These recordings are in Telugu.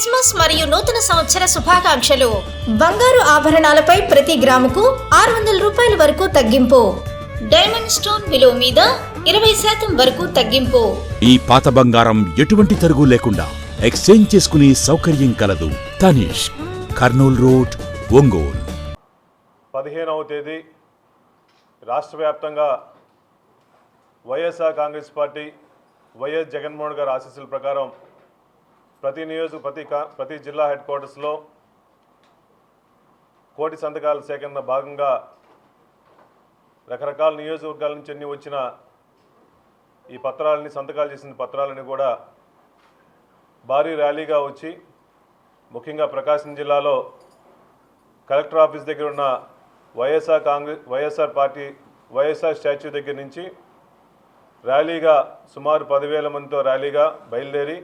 క్రిస్మస్ మరియు నూతన సంవత్సర శుభాకాంక్షలు. బంగారు ఆభరణాలపై ప్రతి గ్రాముకు ఆరు వందల రూపాయల వరకు తగ్గింపు. డైమండ్ స్టోన్ విలువ మీద ఇరవై శాతం వరకు తగ్గింపు. ఈ పాత బంగారం ఎటువంటి తరుగు లేకుండా ఎక్స్చేంజ్ చేసుకునే సౌకర్యం కలదు. తనిష్ కర్నూల్ రోడ్ ఒంగోలు. పదిహేనవ తేదీ రాష్ట్ర వ్యాప్తంగా YSR Congress party YS Jaganmohan గారి ఆశీస్సుల ప్రకారం ప్రతి నియోజక ప్రతి కా ప్రతి జిల్లా హెడ్ క్వార్టర్స్లో కోటి సంతకాల సేకరణ భాగంగా రకరకాల నియోజకవర్గాల నుంచి అన్ని వచ్చిన ఈ పత్రాలని సంతకాలు చేసిన పత్రాలని కూడా భారీ ర్యాలీగా వచ్చి ముఖ్యంగా ప్రకాశం జిల్లాలో కలెక్టర్ ఆఫీస్ దగ్గర ఉన్న YSR Congress YSR party YSR statue దగ్గర నుంచి ర్యాలీగా సుమారు పదివేల మందితో ర్యాలీగా బయలుదేరి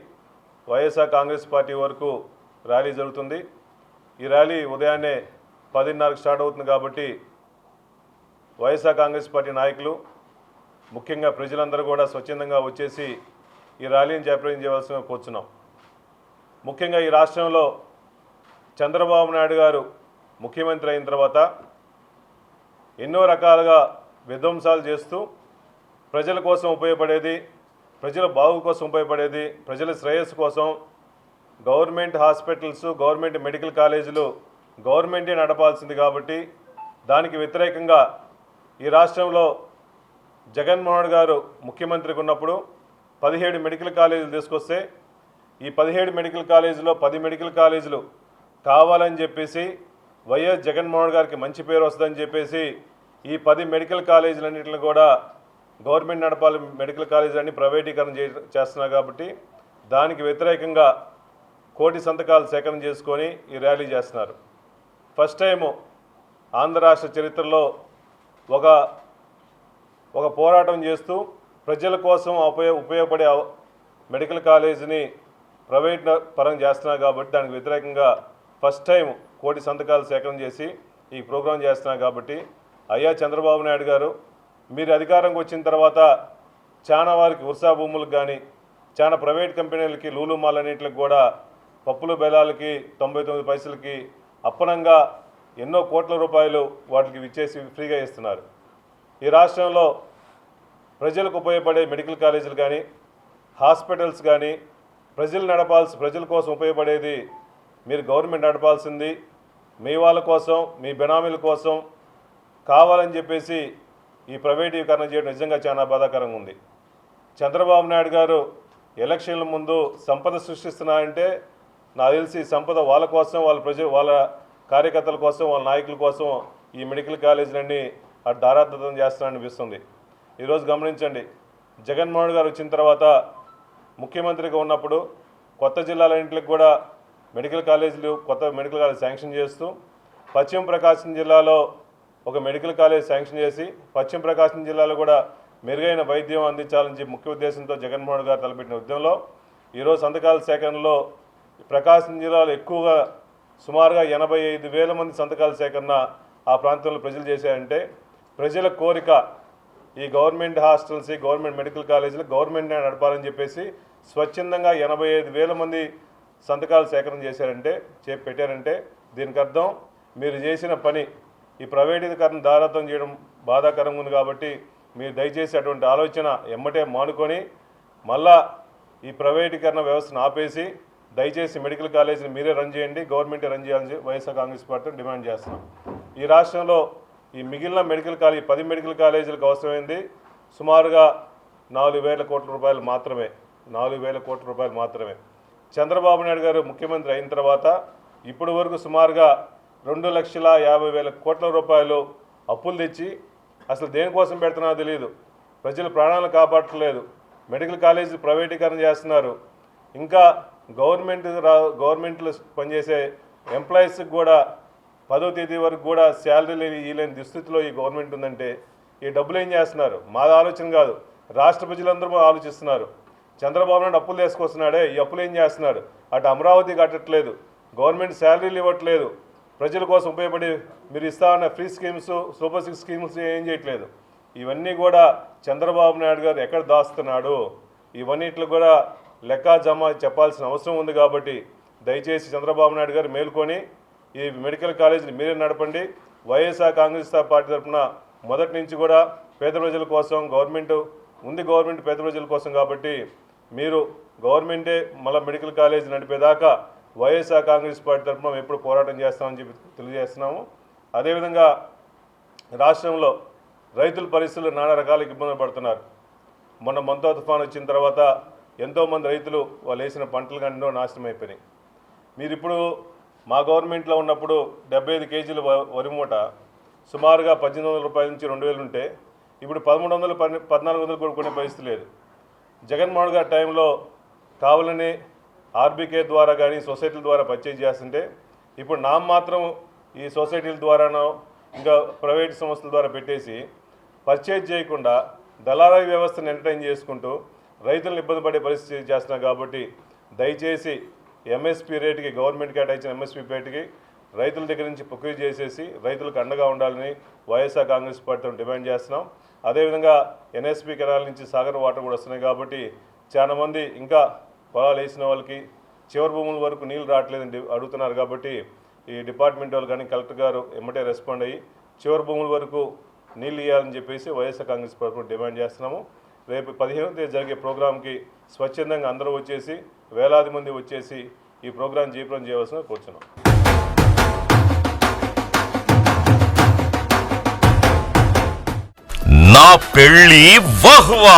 వైఎస్ఆర్ కాంగ్రెస్ పార్టీ వరకు ర్యాలీ జరుగుతుంది. ఈ ర్యాలీ ఉదయాన్నే పదిన్నరకు స్టార్ట్ అవుతుంది కాబట్టి వైఎస్ఆర్ కాంగ్రెస్ పార్టీ నాయకులు ముఖ్యంగా ప్రజలందరూ కూడా స్వచ్ఛందంగా వచ్చేసి ఈ ర్యాలీని జయప్రదం చేయవలసిన కూర్చున్నాం. ముఖ్యంగా ఈ రాష్ట్రంలో చంద్రబాబు నాయుడు గారు ముఖ్యమంత్రి అయిన తర్వాత ఎన్నో రకాలుగా విధ్వంసాలు చేస్తూ ప్రజల కోసం ఉపయోగపడేది ప్రజల బాగు కోసం ఉపయోగపడేది ప్రజల శ్రేయస్సు కోసం గవర్నమెంట్ హాస్పిటల్స్ గవర్నమెంట్ మెడికల్ కాలేజీలు గవర్నమెంటే నడపాల్సింది కాబట్టి దానికి వ్యతిరేకంగా ఈ రాష్ట్రంలో జగన్మోహన్ గారు ముఖ్యమంత్రికి ఉన్నప్పుడు పదిహేడు మెడికల్ కాలేజీలు తీసుకొస్తే ఈ పదిహేడు మెడికల్ కాలేజీలో పది మెడికల్ కాలేజీలు కావాలని చెప్పేసి వైఎస్ జగన్మోహన్ గారికి మంచి పేరు వస్తుందని చెప్పేసి ఈ పది మెడికల్ కాలేజీలన్నింటిని కూడా గవర్నమెంట్ నడపాలి మెడికల్ కాలేజ్ అని ప్రైవేటీకరణ చే చేస్తున్నారు కాబట్టి దానికి వ్యతిరేకంగా కోటి సంతకాలు సేకరణ చేసుకొని ఈ ర్యాలీ చేస్తున్నారు. ఫస్ట్ టైము ఆంధ్ర రాష్ట్ర చరిత్రలో ఒక ఒక పోరాటం చేస్తూ ప్రజల కోసం ఉపయోగ ఉపయోగపడే మెడికల్ కాలేజీని ప్రైవేట్ పరం చేస్తున్నారు కాబట్టి దానికి వ్యతిరేకంగా ఫస్ట్ టైం కోటి సంతకాలు సేకరణ చేసి ఈ ప్రోగ్రాం చేస్తున్నారు కాబట్టి అయ్యా చంద్రబాబు నాయుడు గారు మీరు అధికారంకి వచ్చిన తర్వాత చాలా వారికి ఉర్సా భూములకు కానీ చాలా ప్రైవేట్ కంపెనీలకి లూలు మాల్ అన్నింటికి కూడా పప్పులు బెలాలకి తొంభై తొమ్మిది పైసలకి అప్పనంగా ఎన్నో కోట్ల రూపాయలు వాటికి ఇచ్చేసి ఫ్రీగా ఇస్తున్నారు. ఈ రాష్ట్రంలో ప్రజలకు ఉపయోగపడే మెడికల్ కాలేజీలు కానీ హాస్పిటల్స్ కానీ ప్రజలు నడపాల్సి ప్రజల కోసం ఉపయోగపడేది మీరు గవర్నమెంట్ నడపాల్సింది. మీ వాళ్ళ కోసం మీ బెనామీల కోసం కావాలని చెప్పేసి ఈ ప్రైవేటీకరణ చేయడం నిజంగా చాలా బాధాకరంగా ఉంది. చంద్రబాబు నాయుడు గారు ఎలక్షన్ల ముందు సంపద సృష్టిస్తున్నారంటే నాకు తెలిసి సంపద వాళ్ళ కోసం వాళ్ళ ప్రజ వాళ్ళ కార్యకర్తల కోసం వాళ్ళ నాయకుల కోసం ఈ మెడికల్ కాలేజీలన్నీ అటు దారాదత్తం చేస్తున్నారనిపిస్తుంది ఈరోజు గమనించండి జగన్మోహన్ గారు వచ్చిన తర్వాత ముఖ్యమంత్రిగా ఉన్నప్పుడు కొత్త జిల్లాలన్నింటికి కూడా మెడికల్ కాలేజీలు కొత్త మెడికల్ కాలేజ్ శాంక్షన్ చేస్తూ పశ్చిమ ప్రకాశం జిల్లాలో ఒక మెడికల్ కాలేజ్ శాంక్షన్ చేసి పశ్చిమ ప్రకాశం జిల్లాలో కూడా మెరుగైన వైద్యం అందించాలని చెప్పి ముఖ్య ఉద్దేశంతో జగన్మోహన్ గారు తలపెట్టిన ఉద్యమంలో ఈరోజు సంతకాల సేకరణలో ప్రకాశం జిల్లాలో ఎక్కువగా సుమారుగా ఎనభై ఐదు వేల మంది సంతకాల సేకరణ ఆ ప్రాంతంలో ప్రజలు చేశారంటే ప్రజల కోరిక ఈ గవర్నమెంట్ హాస్టల్స్ గవర్నమెంట్ మెడికల్ కాలేజీలు గవర్నమెంట్ నడపాలని చెప్పేసి స్వచ్ఛందంగా ఎనభై ఐదు వేల మంది సంతకాలు సేకరణ చేశారంటే చేపెట్టారంటే దీనికి అర్థం మీరు చేసిన పని ఈ ప్రైవేటీకరణ దారాతం చేయడం బాధాకరంగా ఉంది కాబట్టి మీరు దయచేసి అటువంటి ఆలోచన ఎమ్మటే మానుకొని మళ్ళా ఈ ప్రైవేటీకరణ వ్యవస్థను ఆపేసి దయచేసి మెడికల్ కాలేజీని మీరే రన్ చేయండి గవర్నమెంటే రన్ చేయాలని వైఎస్ఆర్ కాంగ్రెస్ పార్టీ డిమాండ్ చేస్తున్నాం. ఈ రాష్ట్రంలో ఈ మిగిలిన మెడికల్ కాలేజ్ పది మెడికల్ కాలేజీలకు అవసరమైంది సుమారుగా నాలుగు వేల కోట్ల రూపాయలు మాత్రమే నాలుగు వేల కోట్ల రూపాయలు మాత్రమే. చంద్రబాబు నాయుడు గారు ముఖ్యమంత్రి అయిన తర్వాత ఇప్పటి వరకు సుమారుగా రెండు లక్షల యాభై వేల కోట్ల రూపాయలు అప్పులు తెచ్చి అసలు దేనికోసం పెడుతున్నారో తెలియదు ప్రజల ప్రాణాలు కాపాడట్లేదు. మెడికల్ కాలేజీ ప్రైవేటీకరణ చేస్తున్నారు. ఇంకా గవర్నమెంట్ రా గవర్నమెంట్లో పనిచేసే ఎంప్లాయీస్కి కూడా పదో తేదీ వరకు కూడా శాలరీ లేని ఇవ్వలేని దుస్థితిలో ఈ గవర్నమెంట్ ఉందంటే ఈ డబ్బులు ఏం చేస్తున్నారు? మాది ఆలోచన కాదు. రాష్ట్ర ప్రజలందరూ ఆలోచిస్తున్నారు. చంద్రబాబు నాయుడు అప్పులు తీసుకొస్తున్నాడే ఈ అప్పులు ఏం చేస్తున్నాడు అటు అమరావతి కట్టట్లేదు. గవర్నమెంట్ శాలరీలు ఇవ్వట్లేదు. ప్రజల కోసం ఉపయోగపడి మీరు ఇస్తా ఉన్న free schemes super six schemes ఏం చేయట్లేదు. ఇవన్నీ కూడా చంద్రబాబు నాయుడు గారు ఎక్కడ దాస్తున్నాడు? ఇవన్నిట్లో కూడా లెక్క జమ చెప్పాల్సిన అవసరం ఉంది కాబట్టి దయచేసి చంద్రబాబు నాయుడు గారు మేల్కొని ఈ మెడికల్ కాలేజీని మీరే నడపండి. వైఎస్ఆర్ కాంగ్రెస్ పార్టీ తరఫున మొదటి నుంచి కూడా పేద ప్రజల కోసం గవర్నమెంట్ ఉంది గవర్నమెంట్ పేద ప్రజల కోసం కాబట్టి మీరు గవర్నమెంటే మళ్ళీ మెడికల్ కాలేజ్ నడిపేదాకా వైఎస్ఆర్ కాంగ్రెస్ పార్టీ తరఫున మేము ఎప్పుడు పోరాటం చేస్తామని చెప్పి తెలియజేస్తున్నాము. అదేవిధంగా రాష్ట్రంలో రైతుల పరిస్థితులు నానా రకాల ఇబ్బందులు పడుతున్నారు. మొన్న మంతో తుఫాన్ వచ్చిన తర్వాత ఎంతోమంది రైతులు వాళ్ళు వేసిన పంటలు కానీ ఎన్నో నాశనం అయిపోయినాయి. మీరు ఇప్పుడు మా గవర్నమెంట్లో ఉన్నప్పుడు డెబ్బై ఐదు కేజీలు వ- వరి మూట సుమారుగా పద్దెనిమిది వందల రూపాయల నుంచి రెండు వేలు ఉంటే ఇప్పుడు పదమూడు వందలు పన్నె పద్నాలుగు వందలు కూడా పరిస్థితి లేదు. జగన్మోహన్ గారి టైంలో కావాలని ఆర్బీకే ద్వారా కానీ సొసైటీల ద్వారా పర్చేజ్ చేస్తుంటే ఇప్పుడు నా మాత్రం ఈ సొసైటీల ద్వారానో ఇంకా ప్రైవేట్ సంస్థల ద్వారా పెట్టేసి పర్చేజ్ చేయకుండా దళారీ వ్యవస్థను ఎంటర్టైన్ చేసుకుంటూ రైతులను ఇబ్బంది పడే పరిస్థితి చేస్తున్నాం కాబట్టి దయచేసి ఎంఎస్పీ రేటుకి గవర్నమెంట్ కేటాయించిన ఎంఎస్పీ రేటుకి రైతుల దగ్గర నుంచి ప్రొక్యూర్ చేసేసి రైతులకు అండగా ఉండాలని వైఎస్ఆర్ కాంగ్రెస్ పార్టీతో డిమాండ్ చేస్తున్నాం. అదేవిధంగా ఎన్ఎస్పీ కెనాల్ నుంచి సాగర్ వాటర్ కూడా వస్తున్నాయి కాబట్టి చాలామంది ఇంకా పొలాలు వేసిన వాళ్ళకి చివరి భూముల వరకు నీళ్ళు రావట్లేదని అడుగుతున్నారు కాబట్టి ఈ డిపార్ట్మెంట్ వాళ్ళు కానీ కలెక్టర్ గారు ఎమ్మటే రెస్పాండ్ అయ్యి చివరి భూముల వరకు నీళ్ళు ఇవ్వాలని చెప్పేసి వైఎస్ఆర్ కాంగ్రెస్ ప్రభుత్వం డిమాండ్ చేస్తున్నాము. రేపు పదిహేనవ తేదీ జరిగే ప్రోగ్రాంకి స్వచ్ఛందంగా అందరూ వచ్చేసి వేలాది మంది వచ్చేసి ఈ ప్రోగ్రాం జీవితం చేయవలసిన కూర్చున్నాం. నా పెళ్ళి వహ్వా!